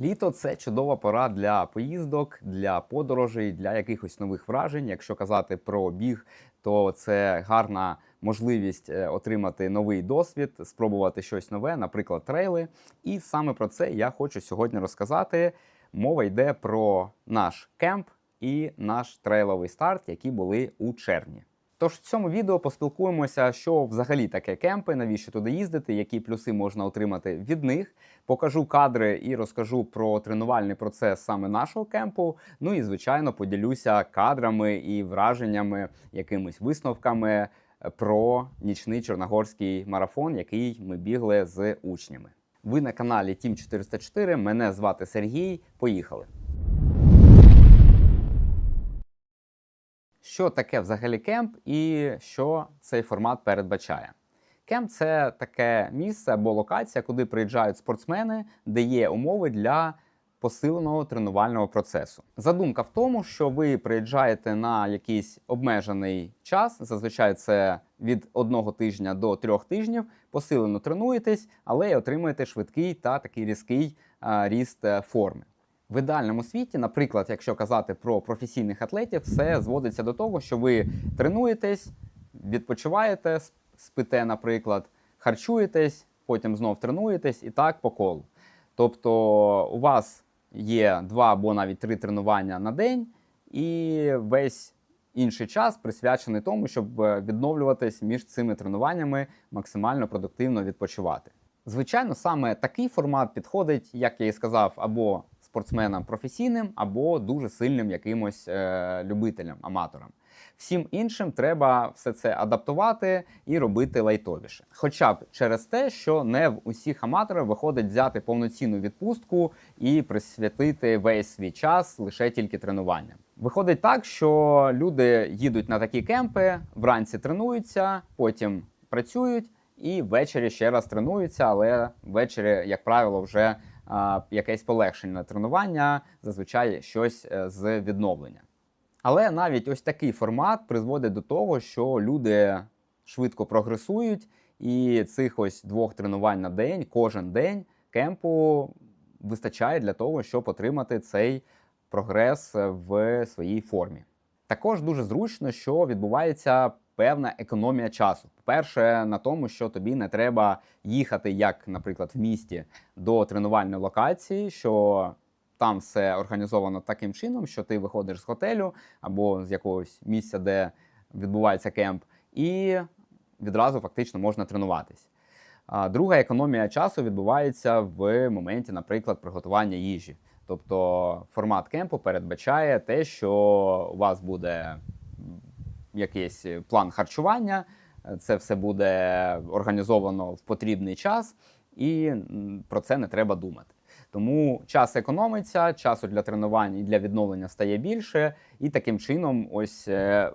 Літо це чудова пора для поїздок, для подорожей, для якихось нових вражень. Якщо казати про біг, то це гарна можливість е, отримати новий досвід, спробувати щось нове, наприклад, трейли. І саме про це я хочу сьогодні розказати. Мова йде про наш кемп і наш трейловий старт, які були у червні. Тож в цьому відео поспілкуємося, що взагалі таке кемпи, навіщо туди їздити, які плюси можна отримати від них. Покажу кадри і розкажу про тренувальний процес саме нашого кемпу. Ну і звичайно поділюся кадрами і враженнями, якимись висновками про нічний чорногорський марафон, який ми бігли з учнями. Ви на каналі Тім 404. Мене звати Сергій. Поїхали. Що таке взагалі кемп і що цей формат передбачає? Кемп це таке місце або локація, куди приїжджають спортсмени, де є умови для посиленого тренувального процесу. Задумка в тому, що ви приїжджаєте на якийсь обмежений час, зазвичай це від одного тижня до трьох тижнів, посилено тренуєтесь, але й отримуєте швидкий та такий різкий а, ріст е, форми. В ідеальному світі, наприклад, якщо казати про професійних атлетів, все зводиться до того, що ви тренуєтесь, відпочиваєте, спите, наприклад, харчуєтесь, потім знов тренуєтесь і так по колу. Тобто у вас є два або навіть три тренування на день, і весь інший час присвячений тому, щоб е, відновлюватись між цими тренуваннями, максимально продуктивно відпочивати. Звичайно, саме такий формат підходить, як я і сказав, або спортсменам професійним, або дуже сильним якимось е, любителям, аматорам. Всім іншим треба все це адаптувати і робити лайтовіше. Хоча б через те, що не в усіх аматорів виходить взяти повноцінну відпустку і присвятити весь свій час лише тільки тренуванням. Виходить так, що люди їдуть на такі кемпи, вранці тренуються, потім працюють і ввечері ще раз тренуються, але ввечері, як правило, вже якесь полегшення тренування, зазвичай щось е, з відновлення. Але навіть ось такий формат призводить до того, що люди швидко прогресують, і цих ось двох тренувань на день, кожен день кемпу вистачає для того, щоб отримати цей прогрес в своїй формі. Також дуже зручно, що відбувається певна економія часу. Перше, на тому, що тобі не треба їхати, як, наприклад, в місті до тренувальної локації. що там все організовано таким чином, що ти виходиш з готелю або з якогось місця, де відбувається кемп, і відразу фактично можна тренуватись. Друга економія часу відбувається в моменті, наприклад, приготування їжі. Тобто формат кемпу передбачає те, що у вас буде якийсь план харчування, це все буде організовано в потрібний час, і про це не треба думати. Тому час економиться, часу для тренувань і для відновлення стає більше, і таким чином ось е,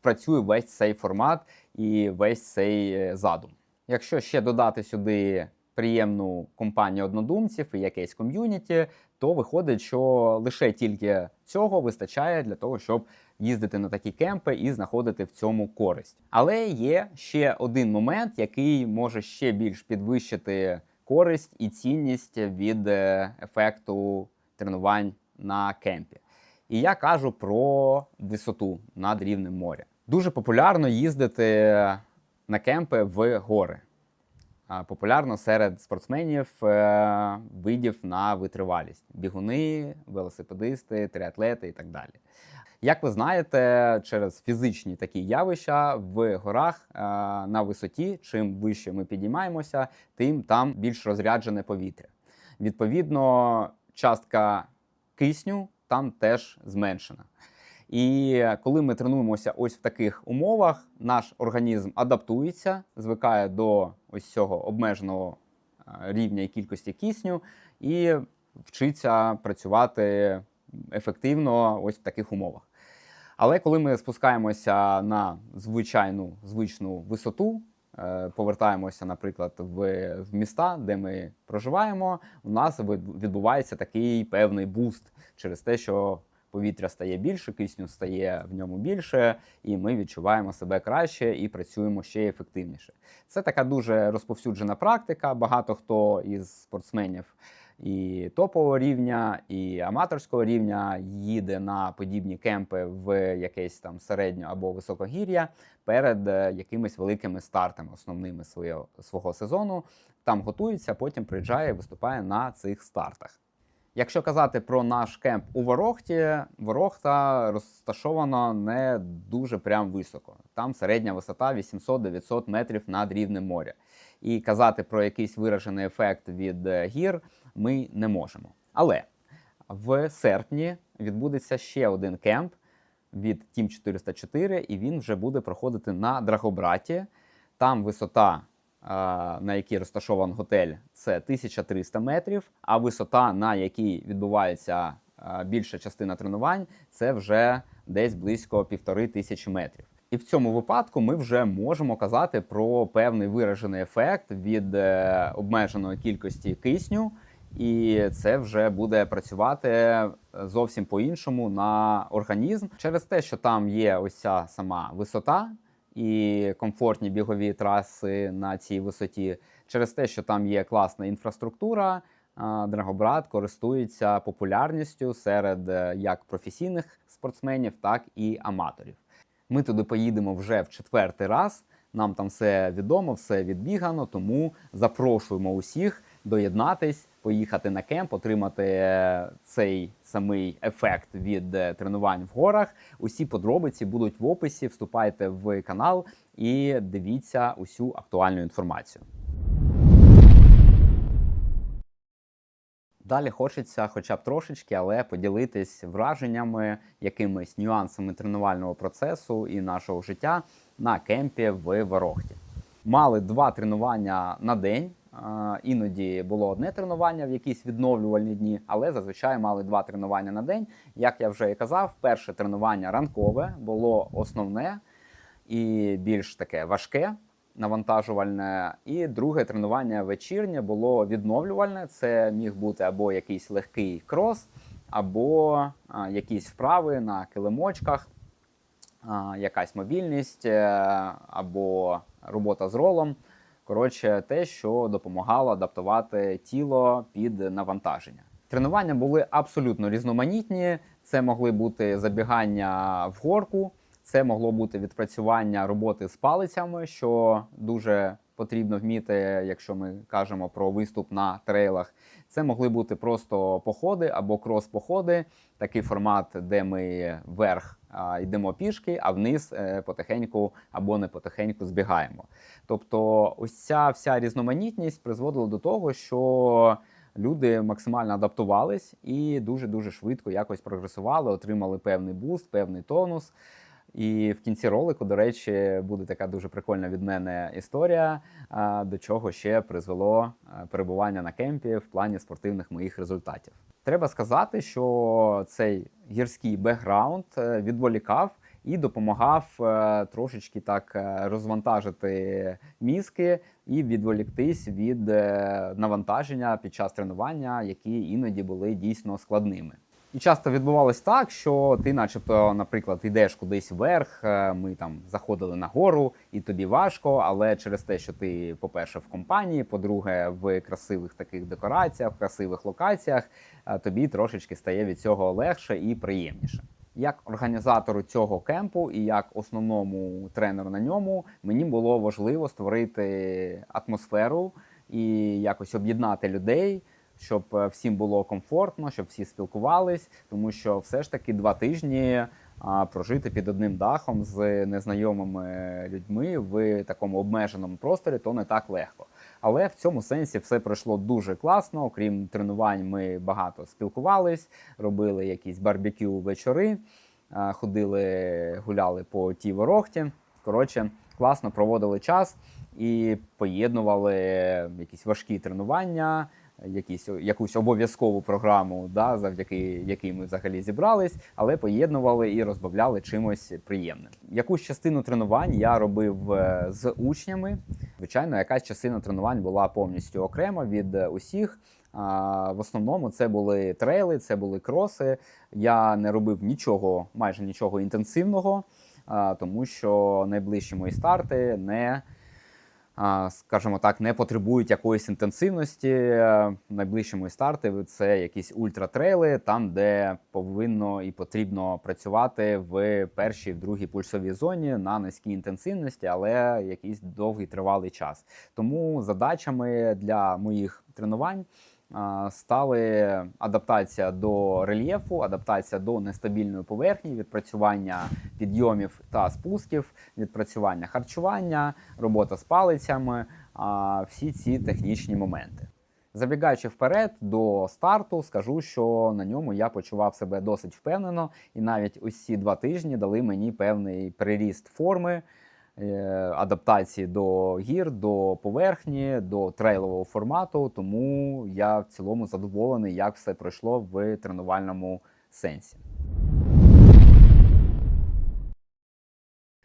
працює весь цей формат і весь цей е, задум. Якщо ще додати сюди приємну компанію однодумців і якесь ком'юніті, то виходить, що лише тільки цього вистачає для того, щоб їздити на такі кемпи і знаходити в цьому користь. Але є ще один момент, який може ще більш підвищити користь і цінність від е, ефекту тренувань на кемпі. І я кажу про висоту над рівнем моря. Дуже популярно їздити на кемпи в гори. Популярно серед спортсменів е, видів на витривалість: бігуни, велосипедисти, триатлети і так далі. Як ви знаєте, через фізичні такі явища в горах е, на висоті, чим вище ми підіймаємося, тим там більш розряджене повітря. Відповідно, частка кисню там теж зменшена. І коли ми тренуємося ось в таких умовах, наш організм адаптується, звикає до ось цього обмеженого е, рівня і кількості кисню і вчиться працювати ефективно ось в таких умовах. Але коли ми спускаємося на звичайну звичну висоту, е, повертаємося, наприклад, в, в міста, де ми проживаємо, у нас відбувається такий певний буст через те, що повітря стає більше, кисню стає в ньому більше, і ми відчуваємо себе краще і працюємо ще ефективніше. Це така дуже розповсюджена практика. Багато хто із спортсменів і топового рівня, і аматорського рівня їде на подібні кемпи в якесь там середньо або високогір'я перед е, якимись великими стартами, основними свого, свого сезону. Там готується, потім приїжджає виступає на цих стартах. Якщо казати про наш кемп у Ворохті, Ворохта розташована не дуже прям високо. Там середня висота 800-900 метрів над рівнем моря. І казати про якийсь виражений ефект від е, гір ми не можемо. Але в серпні відбудеться ще один кемп від Team 404, і він вже буде проходити на Драгобраті. Там висота, на якій розташований готель, це 1300 метрів, а висота, на якій відбувається більша частина тренувань, це вже десь близько півтори тисячі метрів. І в цьому випадку ми вже можемо казати про певний виражений ефект від е, обмеженої кількості кисню, і це вже буде працювати зовсім по-іншому на організм через те, що там є ось ця сама висота і комфортні бігові траси на цій висоті, через те, що там є класна інфраструктура. Драгобрат користується популярністю серед е, як професійних спортсменів, так і аматорів. Ми туди поїдемо вже в четвертий раз. Нам там все відомо, все відбігано, тому запрошуємо усіх доєднатись, поїхати на кемп, отримати е, цей самий ефект від е, тренувань в горах. Усі подробиці будуть в описі. Вступайте в канал і дивіться усю актуальну інформацію. Далі хочеться, хоча б трошечки, але поділитись враженнями, якимись нюансами тренувального процесу і нашого життя на кемпі в Ворохті. Мали два тренування на день. Іноді було одне тренування в якісь відновлювальні дні, але зазвичай мали два тренування на день. Як я вже і казав, перше тренування ранкове було основне і більш таке важке, навантажувальне. І друге тренування вечірнє було відновлювальне. Це міг бути або якийсь легкий крос, або якісь вправи на килимочках, якась мобільність, е, або робота з ролом. Коротше, те, що допомагало адаптувати тіло під навантаження. Тренування були абсолютно різноманітні. Це могли бути забігання в горку, це могло бути відпрацювання роботи з палицями, що дуже потрібно вміти, якщо ми кажемо про виступ на трейлах. Це могли бути просто походи або крос-походи, такий формат, де ми вверх а, йдемо пішки, а вниз е, потихеньку або не потихеньку збігаємо. Тобто, ось ця вся різноманітність призводила до того, що люди максимально адаптувались і дуже дуже швидко якось прогресували, отримали певний буст, певний тонус. І в кінці ролику, до речі, буде така дуже прикольна від мене історія, до чого ще призвело перебування на кемпі в плані спортивних моїх результатів. Треба сказати, що цей гірський бекграунд е, відволікав і допомагав е, трошечки так е, розвантажити мізки і відволіктись від е, навантаження під час тренування, які іноді були дійсно складними. І часто відбувалось так, що ти, начебто, наприклад, йдеш кудись вверх, е, ми там заходили на гору, і тобі важко, але через те, що ти, по-перше, в компанії, по-друге, в красивих таких декораціях, в красивих локаціях, е, тобі трошечки стає від цього легше і приємніше. Як організатору цього кемпу і як основному тренеру на ньому, мені було важливо створити атмосферу і якось об'єднати людей щоб е, всім було комфортно, щоб всі спілкувались, тому що все ж таки два тижні прожити під одним дахом з незнайомими людьми в такому обмеженому просторі, то не так легко. Але в цьому сенсі все пройшло дуже класно. Окрім тренувань, ми багато спілкувались, робили якісь барбекю вечори, ходили, гуляли по тій ворохті. Коротше, класно проводили час і поєднували якісь важкі тренування якісь, якусь обов'язкову програму, да, завдяки якій ми взагалі зібрались, але поєднували і розбавляли чимось приємним. Якусь частину тренувань я робив е, з учнями. Звичайно, якась частина тренувань була повністю окрема від усіх. В основному це були трейли, це були кроси. Я не робив нічого, майже нічого інтенсивного, тому що найближчі мої старти не скажімо так, не потребують якоїсь інтенсивності. Е, Найближчі мої старти це якісь ультратрейли, там, де повинно і потрібно працювати в першій, в другій пульсовій зоні на низькій інтенсивності, але якийсь довгий тривалий час. Тому задачами для моїх тренувань. Стали адаптація до рельєфу, адаптація до нестабільної поверхні, відпрацювання підйомів та спусків, відпрацювання харчування, робота з палицями, всі ці технічні моменти. Забігаючи вперед до старту, скажу, що на ньому я почував себе досить впевнено, і навіть ці два тижні дали мені певний приріст форми, адаптації до гір, до поверхні, до трейлового формату. Тому я в цілому задоволений, як все пройшло в тренувальному сенсі.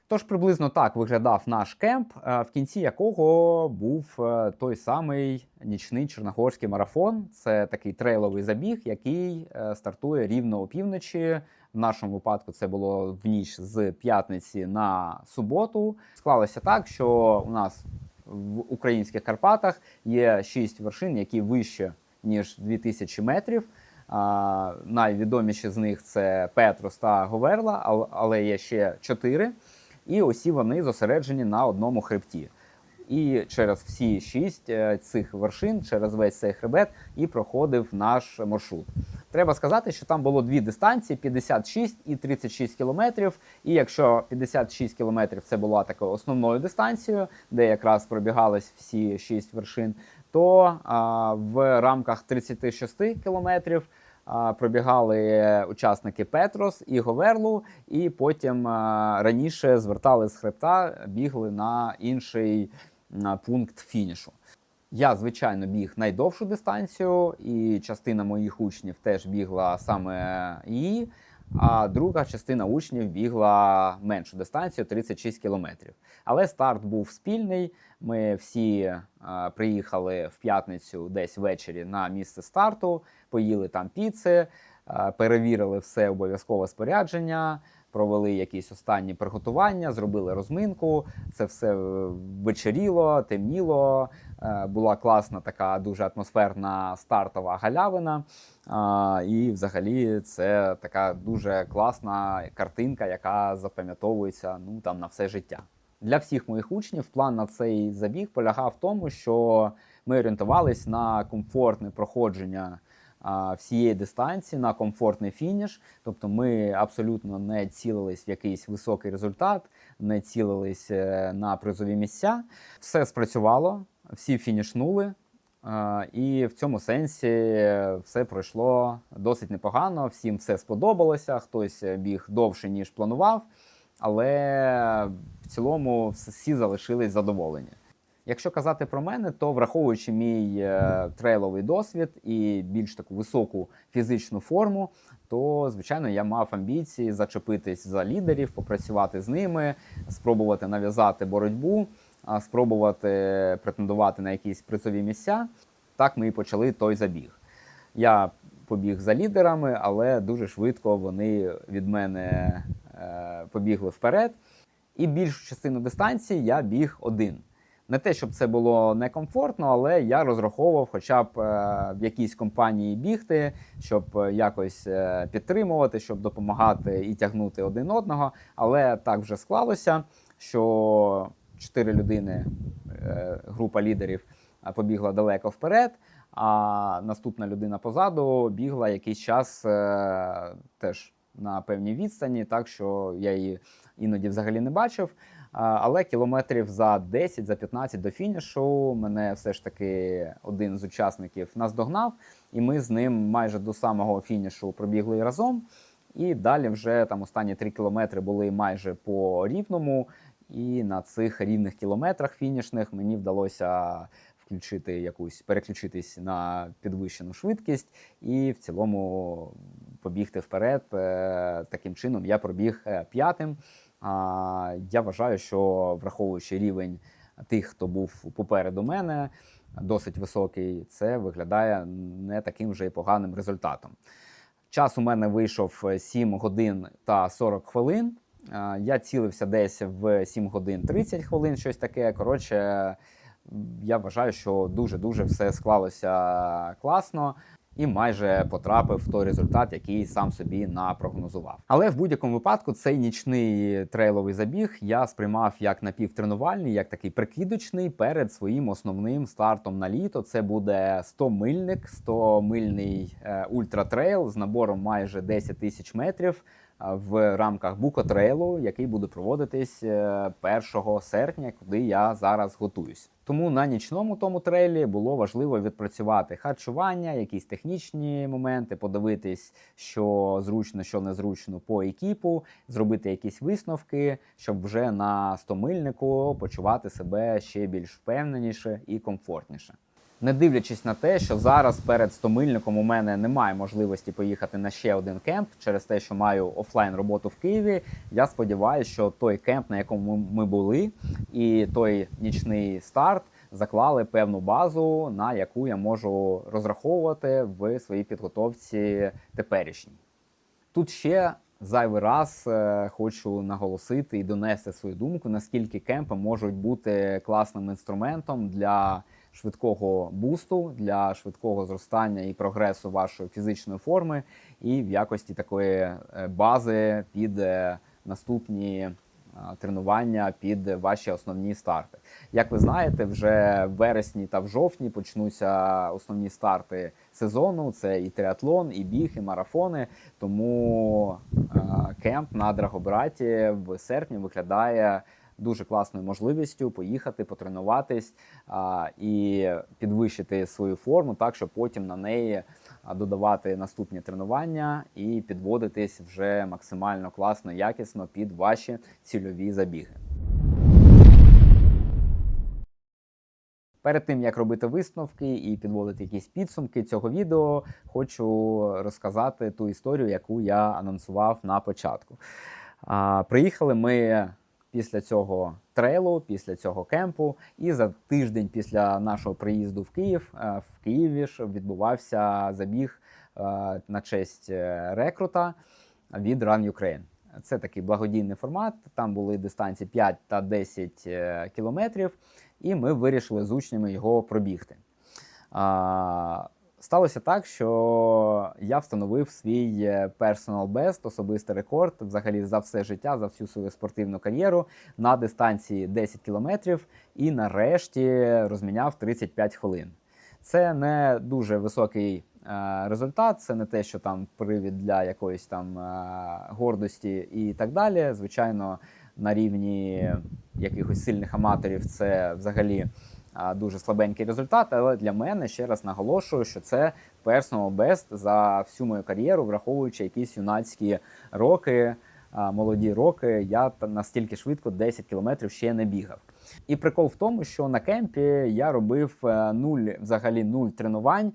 Тож приблизно так виглядав наш кемп, е, в кінці якого був е, той самий нічний Чорногорський марафон. Це такий трейловий забіг, який е, стартує рівно опівночі. В нашому випадку це було в ніч з п'ятниці на суботу. Склалося так, що у нас в українських Карпатах є шість вершин, які вище ніж 2000 метрів. А, найвідоміші з них це Петрос та Говерла, але є ще чотири. І усі вони зосереджені на одному хребті. І через всі шість е, цих вершин, через весь цей хребет, і проходив наш маршрут. Треба сказати, що там було дві дистанції: 56 і 36 кілометрів. І якщо 56 кілометрів це була такою основною дистанцією, де якраз пробігались всі шість вершин, то а, в рамках 36 кілометрів пробігали учасники Петрос і Говерлу, і потім раніше звертали з хребта, бігли на інший пункт фінішу. Я, звичайно, біг найдовшу дистанцію, і частина моїх учнів теж бігла саме її. А друга частина учнів бігла меншу дистанцію 36 кілометрів. Але старт був спільний. Ми всі е, приїхали в п'ятницю десь ввечері на місце старту, поїли там піци, перевірили все обов'язкове спорядження, провели якісь останні приготування, зробили розминку. Це все е, вечеріло, темніло. Е, Була класна така дуже атмосферна стартова галявина. І взагалі це така дуже класна картинка, яка запам'ятовується ну там на все життя. Для всіх моїх учнів план на цей забіг полягав в тому, що ми орієнтувались на комфортне проходження всієї дистанції, на комфортний фініш. Тобто ми абсолютно не цілились в якийсь високий результат, не цілились е, на призові місця. Все спрацювало, всі фінішнули. Е, І в цьому сенсі все пройшло досить непогано. Всім все сподобалося. Хтось біг довше ніж планував, але в цілому всі залишились задоволені. Якщо казати про мене, то враховуючи мій е, трейловий досвід і більш таку високу фізичну форму, то звичайно я мав амбіції зачепитись за лідерів, попрацювати з ними, спробувати нав'язати боротьбу, а, спробувати претендувати на якісь призові місця. Так ми і почали той забіг. Я побіг за лідерами, але дуже швидко вони від мене е, побігли вперед. І більшу частину дистанції я біг один. Не те, щоб це було некомфортно, але я розраховував хоча б е, в якійсь компанії бігти, щоб е, якось е, підтримувати, щоб допомагати і тягнути один одного. Але так вже склалося, що чотири людини, група лідерів, побігла далеко вперед. А наступна людина позаду бігла якийсь час теж на певній відстані, так що я її іноді взагалі не бачив. Але кілометрів за 10, за 15 до фінішу мене все ж таки один з учасників наздогнав, і ми з ним майже до самого фінішу пробігли разом. І далі вже там останні 3 кілометри були майже по рівному. І на цих рівних кілометрах фінішних мені вдалося включити якусь переключитись на підвищену швидкість і в цілому побігти вперед. Е, Таким чином я пробіг е, п'ятим. А, Я вважаю, що враховуючи рівень тих, хто був попереду мене, досить високий, це виглядає не таким вже й поганим результатом. Час у мене вийшов 7 годин та 40 хвилин. Я цілився десь в 7 годин 30 хвилин, щось таке. Коротше, я вважаю, що дуже-дуже все склалося класно. І майже потрапив в той результат, який сам собі напрогнозував. Але в будь-якому випадку цей нічний трейловий забіг я сприймав як напівтренувальний, як такий прикидочний перед своїм основним стартом на літо. Це буде 100 мильник, 100 мильний е, ультратрейл з набором майже 10 тисяч метрів в рамках Букотрейлу, який буде проводитись е, 1 серпня, куди я зараз готуюсь. Тому на нічному тому трейлі було важливо відпрацювати харчування, якісь технічні моменти, подивитись, що зручно, що незручно по екіпу, зробити якісь висновки, щоб вже на стомильнику почувати себе ще більш впевненіше і комфортніше. Не дивлячись на те, що зараз перед стомильником у мене немає можливості поїхати на ще один кемп через те, що маю офлайн роботу в Києві. Я сподіваюся, що той кемп, на якому ми були, і той нічний старт заклали певну базу, на яку я можу розраховувати в своїй підготовці теперішній. Тут ще зайвий раз е, хочу наголосити і донести свою думку, наскільки кемпи можуть бути класним інструментом для швидкого бусту, для швидкого зростання і прогресу вашої фізичної форми, і в якості такої е, бази під е, наступні е, тренування під ваші основні старти. Як ви знаєте, вже в вересні та в жовтні почнуться основні старти сезону. Це і триатлон, і біг, і марафони. Тому кемп на Драгобраті в серпні виглядає дуже класною можливістю поїхати, потренуватись а, і підвищити свою форму, так щоб потім на неї додавати наступні тренування і підводитись вже максимально класно, якісно під ваші цільові забіги. Перед тим як робити висновки і підводити якісь підсумки цього відео, хочу розказати ту історію, яку я анонсував на початку. Приїхали ми після цього трейлу, після цього кемпу, і за тиждень після нашого приїзду в Київ е, в Києві ж відбувався забіг е, на честь е, рекрута від Run Ukraine. Це такий благодійний формат. Там були дистанції 5 та 10 е, кілометрів, і ми вирішили з учнями його пробігти. Сталося так, що я встановив свій е, personal best, особистий рекорд взагалі за все життя, за всю свою спортивну кар'єру на дистанції 10 кілометрів і нарешті розміняв 35 хвилин. Це не дуже високий е, результат, це не те, що там привід для якоїсь там е, гордості і так далі. Звичайно, на рівні якихось сильних аматорів це взагалі дуже слабенький результат. Але для мене ще раз наголошую, що це personal best за всю мою кар'єру, враховуючи якісь юнацькі роки, молоді роки. Я настільки швидко 10 кілометрів ще не бігав. І прикол в тому, що на кемпі я робив е, нуль, взагалі нуль тренувань,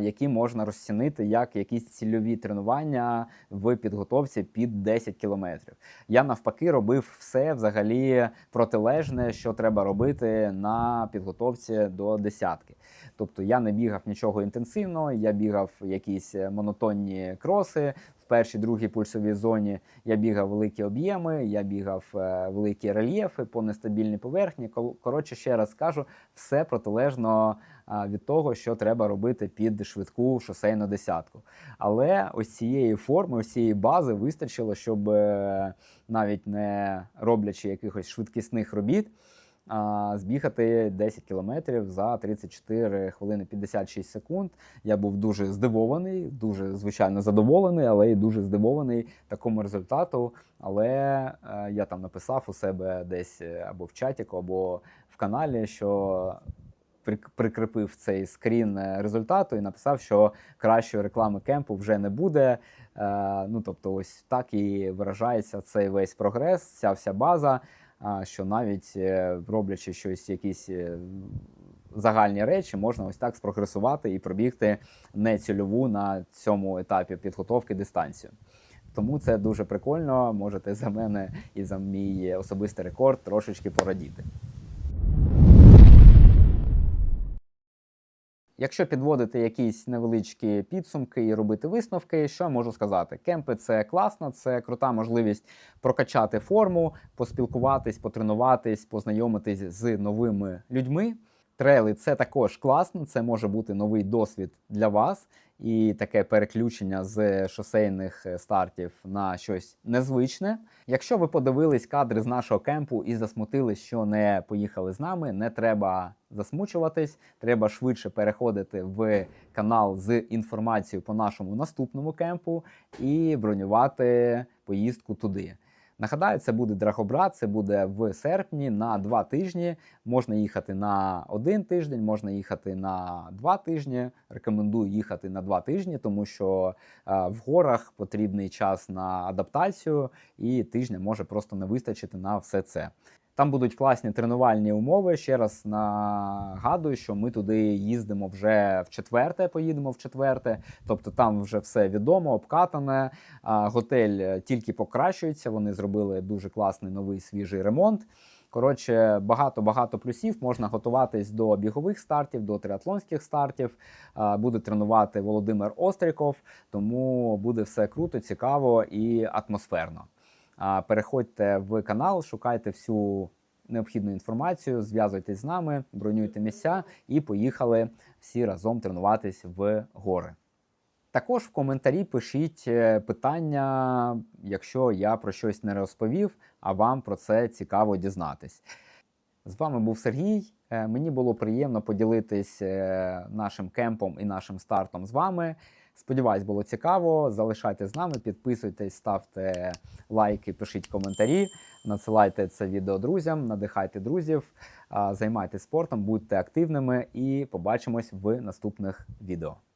які можна розцінити як якісь цільові тренування в підготовці під 10 кілометрів. Я навпаки робив все взагалі протилежне, що треба робити на підготовці до десятки. Тобто я не бігав нічого інтенсивного, я бігав якісь монотонні кроси. В першій, другій пульсовій зоні я бігав великі об'єми, я бігав е, великі рельєфи по нестабільній поверхні. Коротше, ще раз скажу, все протилежно від того, що треба робити під швидку шосейну десятку. Але ось цієї форми, ось цієї бази вистачило, щоб е, навіть не роблячи якихось швидкісних робіт, збігати 10 кілометрів за 34 хвилини 56 секунд. Я був дуже здивований, дуже звичайно задоволений, але й дуже здивований такому результату. Але е, я там написав у себе десь е, або в чатіку, або в каналі, що прикріпив цей скрін е, результату і написав, що кращої реклами кемпу вже не буде. Е, ну тобто, ось так і виражається цей весь прогрес, ця вся база. Що навіть е, роблячи щось, якісь е, загальні речі, можна ось так спрогресувати і пробігти не цільову на цьому етапі підготовки дистанцію. Тому це дуже прикольно. Можете за мене і за мій особистий рекорд трошечки порадіти. Якщо підводити якісь невеличкі підсумки і робити висновки, що я можу сказати? Кемпи це класно, це крута можливість прокачати форму, поспілкуватись, потренуватись, познайомитись з новими людьми. Трейли це також класно, це може бути новий досвід для вас і таке переключення з шосейних е, стартів на щось незвичне. Якщо ви подивились кадри з нашого кемпу і засмутились, що не поїхали з нами, не треба засмучуватись, треба швидше переходити в канал з інформацією по нашому наступному кемпу і бронювати поїздку туди. Нагадаю, це буде Драгобрат, це буде в серпні на два тижні. Можна їхати на один тиждень, можна їхати на два тижні. Рекомендую їхати на два тижні, тому що е, в горах потрібний час на адаптацію, і тижня може просто не вистачити на все це. Там будуть класні тренувальні умови. Ще раз нагадую, що ми туди їздимо вже в четверте, поїдемо в четверте. Тобто там вже все відомо, обкатане. Готель е, тільки покращується. Вони зробили дуже класний новий свіжий ремонт. Коротше, багато-багато плюсів. Можна готуватись до бігових стартів, до триатлонських стартів. Буде тренувати Володимир Остріков, тому буде все круто, цікаво і атмосферно. Переходьте в канал, шукайте всю необхідну інформацію, зв'язуйтесь з нами, бронюйте місця і поїхали всі разом тренуватись в гори. Також в коментарі пишіть е, питання, якщо я про щось не розповів, а вам про це цікаво дізнатись. З вами був Сергій. Е, Мені було приємно поділитись е, нашим кемпом і нашим стартом з вами. Сподіваюсь, було цікаво. Залишайте з нами, підписуйтесь, ставте лайки, пишіть коментарі, надсилайте це відео друзям, надихайте друзів, займайтесь спортом, будьте активними і побачимось в наступних відео.